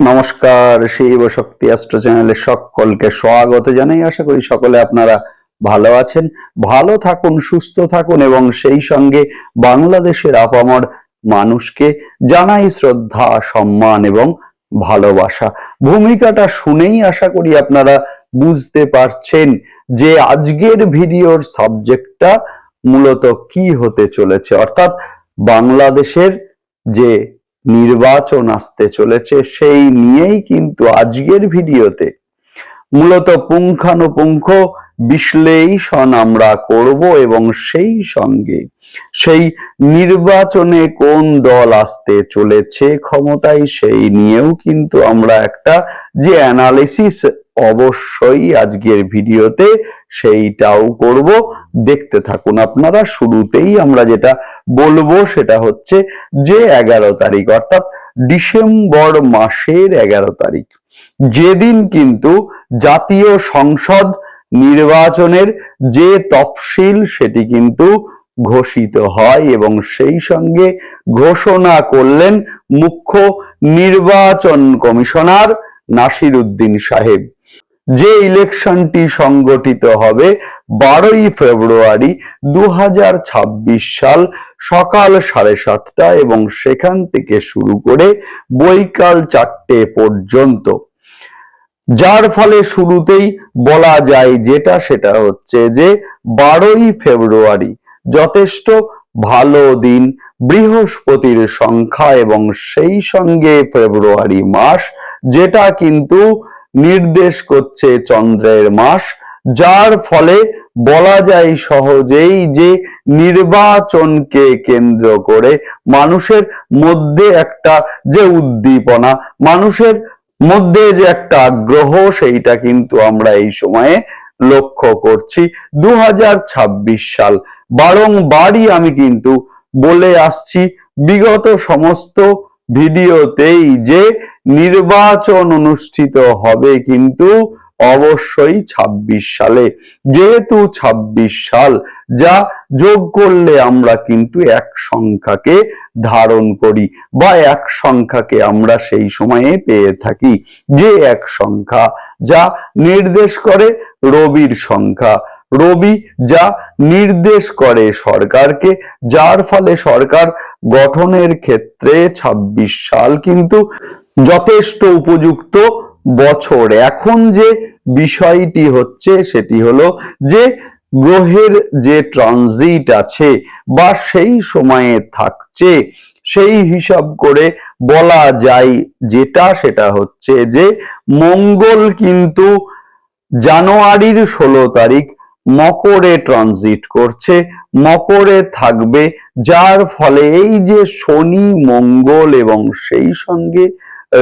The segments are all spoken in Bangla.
নমস্কার, শিব শক্তি অ্যাস্ট্রো চ্যানেলে সকলকে স্বাগত জানাই। আশা করি সকলে আপনারা ভালো আছেন, ভালো থাকুন, সুস্থ থাকুন এবং সেই সঙ্গে বাংলাদেশের আপামর মানুষকে জানাই শ্রদ্ধা, সম্মান এবং ভালোবাসা। ভূমিকাটা শুনেই আশা করি আপনারা বুঝতে পারছেন যে আজকের ভিডিওর সাবজেক্টটা মূলত কি হতে চলেছে। অর্থাৎ বাংলাদেশের যে নির্বাচন আসতে চলেছে, সেই নিয়েই কিন্তু আজকের ভিডিওতে। মূলত পুঙ্খানুপুঙ্খ বিশ্লেষণ আমরা করব এবং সেই সঙ্গে সেই নির্বাচনে কোন দল আসতে চলেছে ক্ষমতায়, সেই নিয়েও কিন্তু আমরা একটা যে অ্যানালিসিস অবশ্যই আজকের ভিডিওতে সেইটাও করব। দেখতে থাকুন আপনারা, শুরুতেই আমরা যেটা বলব সেটা হচ্ছে যে এগারো তারিখ, অর্থাৎ ডিসেম্বর মাসের এগারো তারিখ। যেদিন কিন্তু জাতীয় সংসদ নির্বাচনের যে তফসিল সেটি কিন্তু ঘোষিত হয় এবং সেই সঙ্গে ঘোষণা করলেন মুখ্য নির্বাচন কমিশনার নাসির উদ্দিন সাহেব। যে ইলেকশনটি সংগঠিত হবে বারোই ফেব্রুয়ারি দু হাজার ছাব্বিশ সাল সকাল সাড়ে সাতটা এবং সেখান থেকে শুরু করে বৈকাল চারটে পর্যন্ত। যার ফলে শুরুতেই বলা যায় যেটা সেটা হচ্ছে যে বারোই ফেব্রুয়ারি যথেষ্ট ভালো দিন, বৃহস্পতির সংখ্যা এবং সেই সঙ্গে ফেব্রুয়ারি মাস, যেটা কিন্তু নির্দেশ করছে চন্দ্রের মাস, যার ফলে বলা যায় সহজেই যে নির্বাচনকে কেন্দ্র করে মানুষের মধ্যে একটা যে উদ্দীপনা, মানুষের মধ্যে যে একটা আগ্রহ, সেইটা কিন্তু আমরা এই সময়ে লক্ষ্য করছি। দু হাজার ছাব্বিশ সাল, বারংবারই আমি কিন্তু বলে আসছি, বিগত সমস্ত ভিডিওতেই যে নির্বাচন অনুষ্ঠিত হবে কিন্তু অবশ্যই ২৬ সালে। যেহেতু ২৬ সাল, যা যোগ করলে আমরা কিন্তু এক সংখ্যাকে ধারণ করি বা এক সংখ্যাকে আমরা সেই সময়ে পেয়ে থাকি। যে এক সংখ্যা যা নির্দেশ করে রবির সংখ্যা। রবি যা নির্দেশ করে সরকারকে, যার ফলে সরকার গঠনের ক্ষেত্রে ২৬ সাল কিন্তু যথেষ্ট উপযুক্ত বছর। এখন যে বিষয়টি হচ্ছে সেটি হলো যে গ্রহের যে ট্রানজিট আছে বা সেই সময়ে থাকছে, সেই হিসাব করে বলা যায় যেটা সেটা হচ্ছে যে মঙ্গল কিন্তু জানুয়ারির ষোলো তারিখ মকরে ট্রানজিট করছে, মকরে থাকবে, যার ফলে এই যে শনি, মঙ্গল এবং সেই সঙ্গে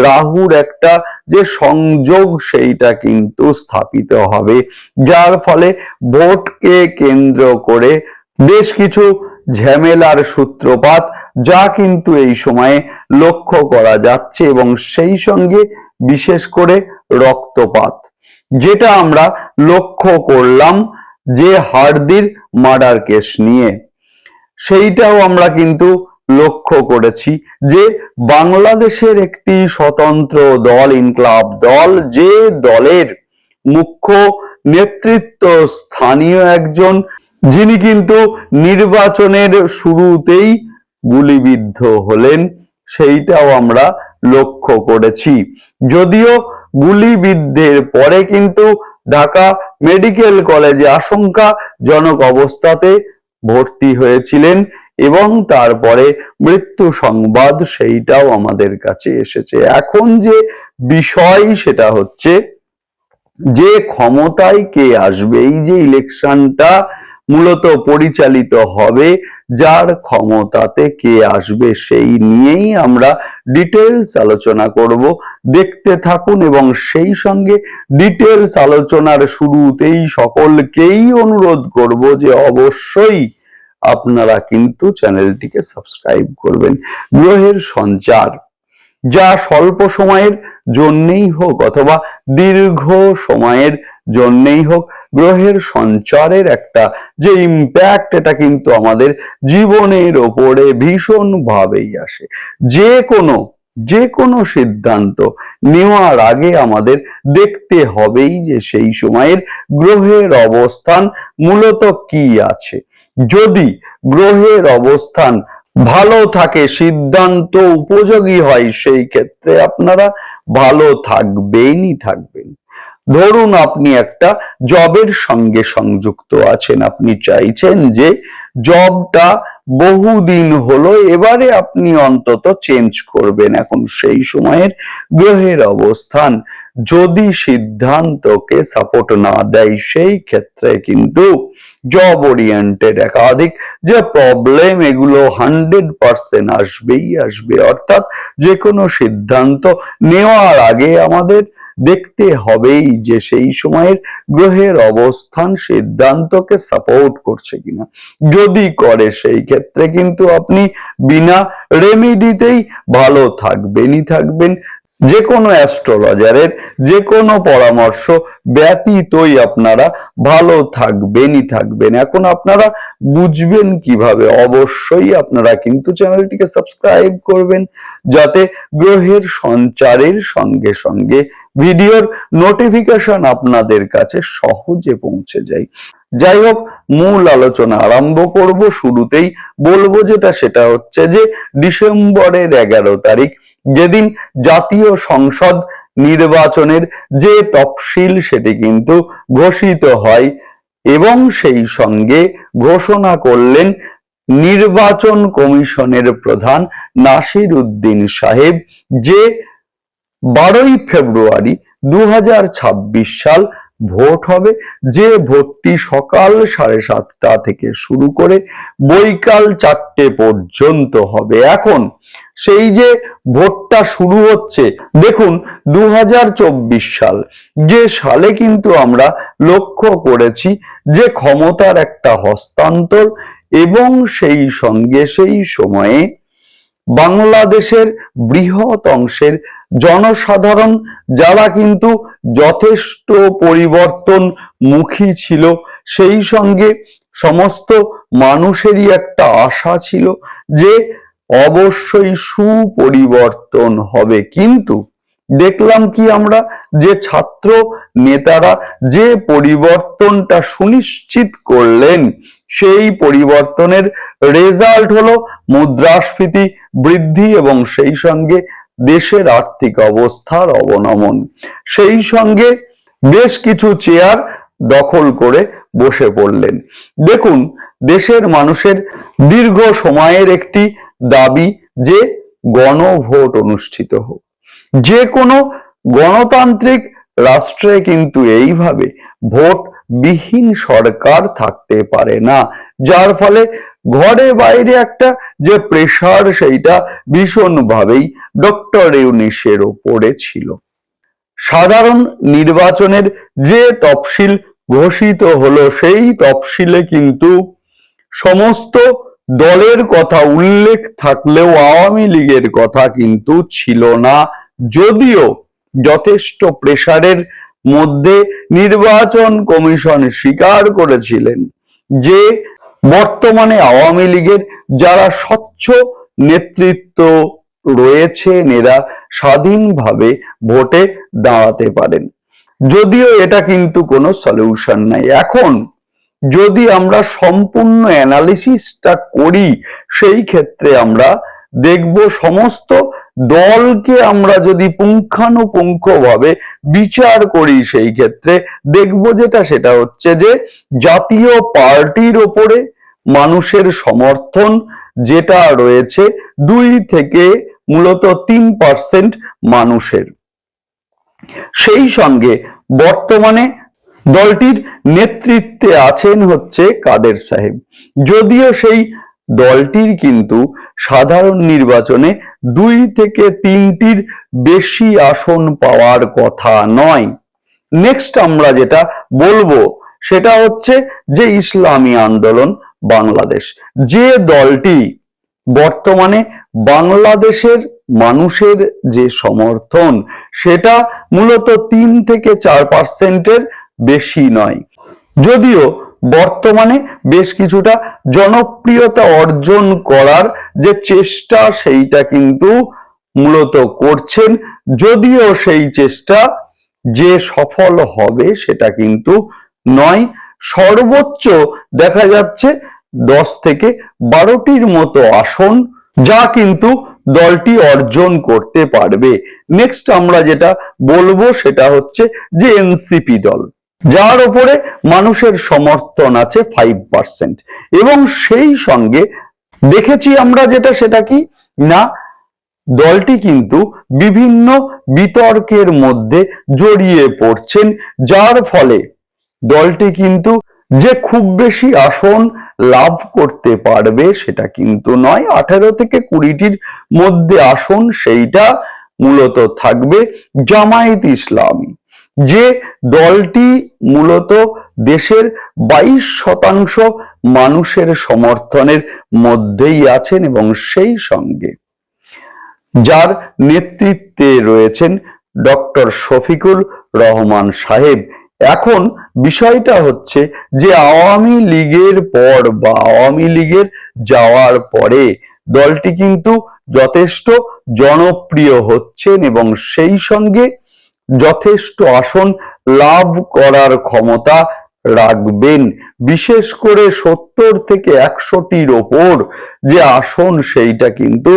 রাহুর একটা যে সংযোগ, সেইটা কিন্তু স্থাপিত হবে। যার ফলে ভোটকে কেন্দ্র করে বেশ কিছু ঝামেলার সূত্রপাত, যা কিন্তু এই সময়ে লক্ষ্য করা যাচ্ছে এবং সেই সঙ্গে বিশেষ করে রক্তপাত। যেটা আমরা লক্ষ্য করলাম যে হার্দির মার্ডার কেস নিয়ে। সেইটাও আমরা কিন্তু লক্ষ্য করেছি যে বাংলাদেশের একটি স্বতন্ত্র দল, ইনকলাব দল, যে দলের মুখ্য নেতৃত্ব স্থানীয় একজন, যিনি কিন্তু নির্বাচনের শুরুতেই গুলিবিদ্ধ হলেন, সেইটাও আমরা লক্ষ্য করেছি। যদিও গুলিবিদ্ধের পরে কিন্তু ঢাকা মেডিকেল কলেজে আশঙ্কাজনক অবস্থাতে ভর্তি হয়েছিলেন এবং তারপরে মৃত্যু সংবাদ সেইটাও আমাদের কাছে এসেছে। এখন যে বিষয় সেটা হচ্ছে, যে ক্ষমতায় কে আসবে, এই যে ইলেকশনটা মূলত পরিচালিত হবে, যার ক্ষমতাতে কে আসবে সেই নিয়েই আমরা ডিটেলস আলোচনা করব। দেখতে থাকুন এবং সেই সঙ্গে ডিটেলস আলোচনার শুরুতেই সকলকেই অনুরোধ করব যে অবশ্যই আপনারা কিন্তু চ্যানেলটিকে সাবস্ক্রাইব করবেন। গ্রহের সঞ্চার, যা স্বল্প সময়ের জন্যেই হোক অথবা দীর্ঘ সময়ের জন্যেই হোক, গ্রহের সঞ্চারের একটা যে ইম্প্যাক্ট এটা কিন্তু আমাদের জীবনের ওপরে ভীষণ ভাবেই আসে। যে কোনো যে কোনো সিদ্ধান্ত নেওয়ার আগে আমাদের দেখতে হবেই যে সেই সময়ের গ্রহের অবস্থান মূলত কি আছে। যদি গ্রহের অবস্থান ভালো থাকে, সিদ্ধান্ত উপযোগী হয়, সেই ক্ষেত্রে আপনারা ভালো থাকবেনই থাকবেন। ধরুন আপনি একটা জবের সঙ্গে সংযুক্ত আছেন, আপনি চাইছেন যে জবটা বহুদিন হলো, এবারে আপনি অন্তত চেঞ্জ করবেন। এখন সেই সময়ের গ্রহের অবস্থান, যদি সিদ্ধান্তকে সাপোর্ট না দেয়, সেই ক্ষেত্রে কিন্তু জব ওরিয়েন্টেড একাধিক যে প্রবলেম এগুলো হান্ড্রেড পার্সেন্ট আসবেই, আসবে। অর্থাৎ যে কোনো সিদ্ধান্ত নেওয়ার আগে আমাদের দেখতে হবেই যে সেই সময়ের গ্রহের অবস্থান সিদ্ধান্তকে সাপোর্ট করছে কিনা। যদি করে সেই ক্ষেত্রে কিন্তু আপনি বিনা রেমিডিতেই ভালো থাকবেনই থাকবেন। যে কোনো অ্যাস্ট্রোলজারের যে কোনো পরামর্শ ব্যতীতই আপনারা ভালো থাকবেনই থাকবেন। এখন আপনারা বুঝবেন কীভাবে? অবশ্যই আপনারা কিন্তু চ্যানেলটিকে সাবস্ক্রাইব করবেন যাতে গ্রহের সঞ্চারের সঙ্গে সঙ্গে ভিডিওর নোটিফিকেশন আপনাদের কাছে সহজে পৌঁছে যায়। যাই হোক, মূল আলোচনা আরম্ভ করব। শুরুতেই বলব যেটা, সেটা হচ্ছে যে ডিসেম্বরের এগারো তারিখ যেদিন জাতীয় সংসদ নির্বাচনের যে তফসিল সেটি কিন্তু ঘোষিত হয় এবং সেই সঙ্গে ঘোষণা করলেন নির্বাচন কমিশনের প্রধান নাসির উদ্দিন সাহেব যে বারোই ফেব্রুয়ারি দু হাজার ছাব্বিশ সাল ভোট হবে, যে ভোটটি সকাল সাড়ে সাতটা থেকে শুরু করে বৈকাল চারটে পর্যন্ত হবে। এখন সেই যে ভোটটা শুরু হচ্ছে, দেখুন দু হাজার চব্বিশ সাল, যে সালে কিন্তু আমরা লক্ষ্য করেছি যে ক্ষমতার একটা হস্তান্তর এবং সেই সঙ্গে সেই সময়ে বাংলাদেশের বৃহৎ অংশের জনসাধারণ যারা কিন্তু যথেষ্ট পরিবর্তন মুখী ছিল, সেই সঙ্গে সমস্ত মানুষেরই একটা আশা ছিল যে অবশ্যই সুপরিবর্তন হবে। কিন্তু দেখলাম কি আমরা যে ছাত্র নেতারা যে পরিবর্তনটা সুনিশ্চিত করলেন, সেই পরিবর্তনের রেজাল্ট হলো মুদ্রাস্ফীতি বৃদ্ধি এবং সেই সঙ্গে দেশের আর্থিক অবস্থার অবনমন। সেই সঙ্গে বেশ কিছু চেয়ার দখল করে বসে পড়লেন। দেখুন, দেশের মানুষের দীর্ঘ সময়ের একটি দাবি যে গণভোট অনুষ্ঠিত হোক। যে কোনো গণতান্ত্রিক রাষ্ট্রে কিন্তু এইভাবে ভোট বিহীন সরকার থাকতে পারে না। যার ফলে ঘরে বাইরে একটা যে প্রেশার সেইটা ভীষণভাবেই ডক্টর ইউনিসের ওপরে ছিল। সাধারণ নির্বাচনের যে তফসিল ঘোষিত হলো সেই তফসিলে কিন্তু সমস্ত দলের কথা উল্লেখ থাকলেও আওয়ামী লীগের কথা কিন্তু ছিল না। যদিও যথেষ্ট প্রেসারের মধ্যে নির্বাচন কমিশন স্বীকার করেছিলেন যে বর্তমানে আওয়ামী লীগের যারা স্বচ্ছ নেতৃত্ব রয়েছেন, এরা স্বাধীনভাবে ভোটে দাঁড়াতে পারেন। যদিও এটা কিন্তু কোনো সলিউশন নাই। এখন যদি আমরা সম্পূর্ণ অ্যানালিসিসটা করি, সেই ক্ষেত্রে আমরা দেখব সমস্ত দলকে আমরা যদি পুঙ্খানুপুঙ্খভাবে বিচার করি, সেই ক্ষেত্রে দেখব যেটা, সেটা হচ্ছে যে জাতীয় পার্টির ওপরে মানুষের সমর্থন যেটা রয়েছে, দুই থেকে মূলত তিন পার্সেন্ট মানুষের। সেই সঙ্গে বর্তমানে দলটির নেতৃত্বে আছেন হচ্ছে কাদের সাহেব। যদিও সেই দলটির কিন্তু সাধারণ নির্বাচনে দুই থেকে তিনটির বেশি আসন পাওয়ার কথা নয়। নেক্সট আমরা যেটা বলব সেটা হচ্ছে যে ইসলামী আন্দোলন বাংলাদেশ। যে দলটি বর্তমানে বাংলাদেশের মানুষের যে সমর্থন, সেটা মূলত তিন থেকে চার পার্সেন্টের বেশি নয়। যদিও বর্তমানে বেশ কিছুটা জনপ্রিয়তা অর্জন করার যে চেষ্টা সেইটা কিন্তু মূলত করছেন, যদিও সেই চেষ্টা যে সফল হবে সেটা কিন্তু নয়। সর্বোচ্চ দেখা যাচ্ছে দশ থেকে বারোটির মতো আসন যা কিন্তু দলটি অর্জন করতে পারবে। নেক্সট আমরা যেটা বলব সেটা হচ্ছে যে এনসিপি দল। যার উপরে মানুষের সমর্থন আছে ফাইভ পার্সেন্ট এবং সেই সঙ্গে দেখেছি আমরা যেটা, সেটা কি? না, দলটি কিন্তু বিভিন্ন বিতর্কের মধ্যে জড়িয়ে পড়ছেন, যার ফলে দলটি কিন্তু যে খুব বেশি আসন লাভ করতে পারবে সেটা কিন্তু নয়। আঠারো থেকে কুড়িটির মধ্যে আসন সেইটা মূলত থাকবে জামায়াত ইসলামী। যে দলটি মূলত দেশের বাইশ শতাংশ মানুষের সমর্থনের মধ্যেই আছেন এবং সেই সঙ্গে যার নেতৃত্বে রয়েছেন ডক্টর শফিকুল রহমান সাহেব। এখন বিষয়টা হচ্ছে যে আওয়ামী লীগের পর বা আওয়ামী লীগের যাওয়ার পরে দলটি কিন্তু যথেষ্ট জনপ্রিয় হচ্ছেন এবং সেই সঙ্গে যথেষ্ট আসন লাভ করার ক্ষমতা রাখবেন। বিশেষ করে সত্তর থেকে একশোটির ওপর যে আসন, সেইটা কিন্তু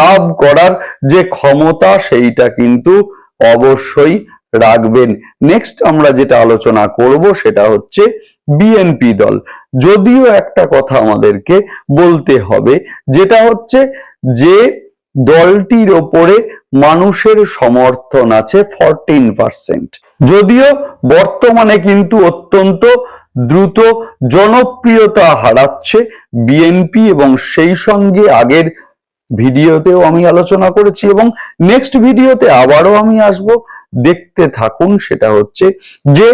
লাভ করার যে ক্ষমতা, সেইটা কিন্তু অবশ্যই রাখবেন। নেক্সট আমরা যেটা আলোচনা করব, সেটা হচ্ছে বিএনপি দল। যদিও একটা কথা আমাদেরকে বলতে হবে, যেটা হচ্ছে যে দলটির ওপরে মানুষের সমর্থন আছে ফরটিন পার্সেন্ট যদিও বর্তমানে কিন্তু অত্যন্ত দ্রুত জনপ্রিয়তা হারাচ্ছে বিএনপি এবং সেই সঙ্গে আগের ভিডিওতেও আমি আলোচনা করেছি এবং নেক্সট ভিডিওতে আবারও আমি আসব। দেখতে থাকুন, সেটা হচ্ছে যে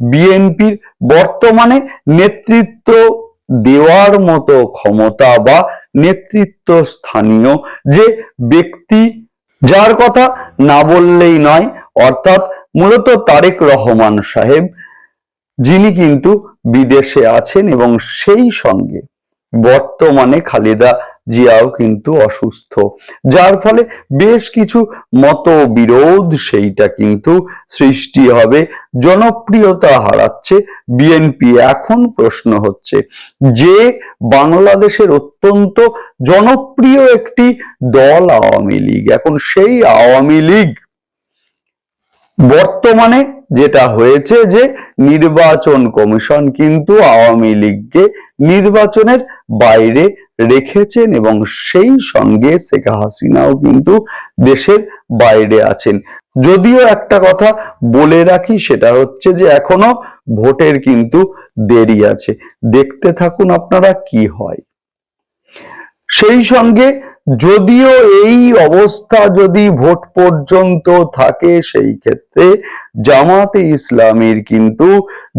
বিএনপির বর্তমানে নেতৃত্ব দেওয়ার মতো ক্ষমতা বা নেতৃত্ব স্থানীয় যে ব্যক্তি, যার কথা না বললেই নয়, অর্থাৎ মূলত তারেক রহমান সাহেব, যিনি কিন্তু বিদেশে আছেন এবং সেই সঙ্গে বর্তমানে খালেদা জিয়াও কিন্তু অসুস্থ। যার ফলে বেশ কিছু মতবিরোধ সেইটা কিন্তু সৃষ্টি হবে। জনপ্রিয়তা হারাচ্ছে বিএনপি এখন প্রশ্ন হচ্ছে যে বাংলাদেশের অত্যন্ত জনপ্রিয় একটি দল আওয়ামী লীগ। এখন সেই আওয়ামী লীগ বর্তমানে যেটা হয়েছে যে নির্বাচন কমিশন কিন্তু আওয়ামী লীগকে নির্বাচনের বাইরে রেখেছেন এবং সেই সঙ্গে শেখ হাসিনাও কিন্তু দেশের বাইরে আছেন। যদিও একটা কথা বলে রাখি, সেটা হচ্ছে যে এখনও ভোটের কিন্তু দেরি আছে। দেখতে থাকুন আপনারা কি হয়। সেই সঙ্গে যদিও এই অবস্থা যদি ভোট পর্যন্ত থাকে, সেই ক্ষেত্রে জামাতে ইসলামীর কিন্তু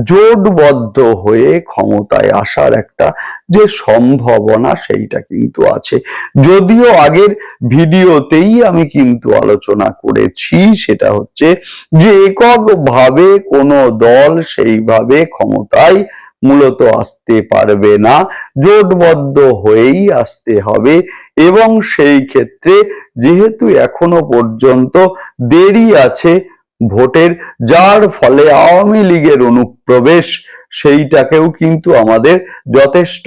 জোটবদ্ধ হয়ে ক্ষমতায় আসার একটা যে সম্ভাবনা, সেইটা কিন্তু আছে। যদিও আগের ভিডিওতেই আমি কিন্তু আলোচনা করেছি, সেটা হচ্ছে যে এককভাবে কোনো দল সেইভাবে ক্ষমতায় মূলত আসতে পারবে না। জোটবদ্ধ হয়েই আসতে হবে এবং সেই ক্ষেত্রে যেহেতু এখনও পর্যন্ত দেরি আছে ভোটের, যার ফলে আওয়ামী লীগের অনুপ্রবেশ, সেইটাকেও কিন্তু আমাদের যথেষ্ট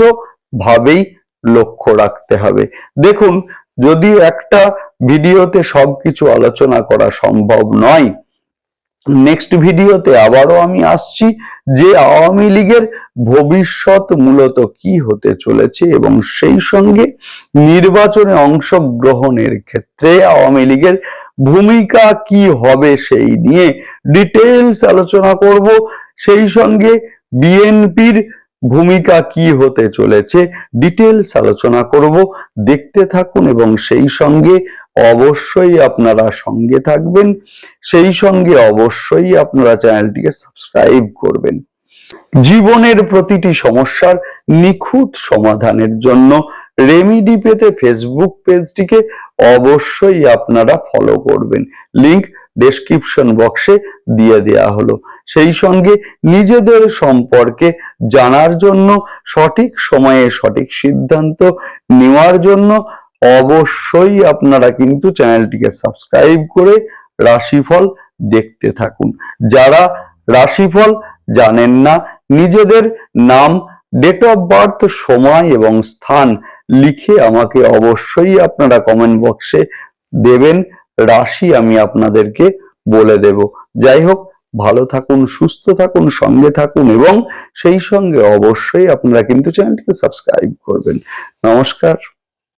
ভাবেই লক্ষ্য রাখতে হবে। দেখুন, যদিও একটা ভিডিওতে সবকিছু আলোচনা করা সম্ভব নয় নেক্সট ভিডিওতে আবারও আমি আসছি যে আওয়ামী লীগের ভবিষ্যৎ মূলত কি হতে চলেছে এবং সেই সঙ্গে নির্বাচনে অংশগ্রহণের ক্ষেত্রে আওয়ামী লীগের ভূমিকা কি হবে সেই নিয়ে ডিটেলস আলোচনা করব। সেই সঙ্গে বিএনপির ভূমিকা কি হতে চলেছে ডিটেলস আলোচনা করব। দেখতে থাকুন এবং সেই সঙ্গে অবশ্যই আপনারা সঙ্গে থাকবেন। সেই সঙ্গে অবশ্যই আপনারা চ্যানেলটিকে সাবস্ক্রাইব করবেন। জীবনের প্রতিটি সমস্যার নিখুঁত সমাধানের জন্য রেমিডি পেতে ফেসবুক পেজটিকে অবশ্যই আপনারা ফলো করবেন। লিংক ডেসক্রিপশন বক্সে দিয়ে দেয়া হলো। সেই সঙ্গে নিজেদের সম্পর্কে জানার জন্য, সঠিক সময়ে সঠিক সিদ্ধান্ত নেওয়ার জন্য অবশ্যই আপনারা কিন্তু চ্যানেলটিকে সাবস্ক্রাইব করে রাশিফল দেখতে থাকুন। যারা রাশিফল জানেন না, নিজেদের নাম ডেট অফ বার্থ সময় এবং স্থান লিখে আমাকে অবশ্যই আপনারা কমেন্ট বক্সে দেবেন। রাশি আমি আপনাদেরকে বলে দেব। যাই হোক, ভালো থাকুন, সুস্থ থাকুন, সঙ্গে থাকুন এবং সেই সঙ্গে অবশ্যই আপনারা কিন্তু চ্যানেলটিকে সাবস্ক্রাইব করবেন। নমস্কার।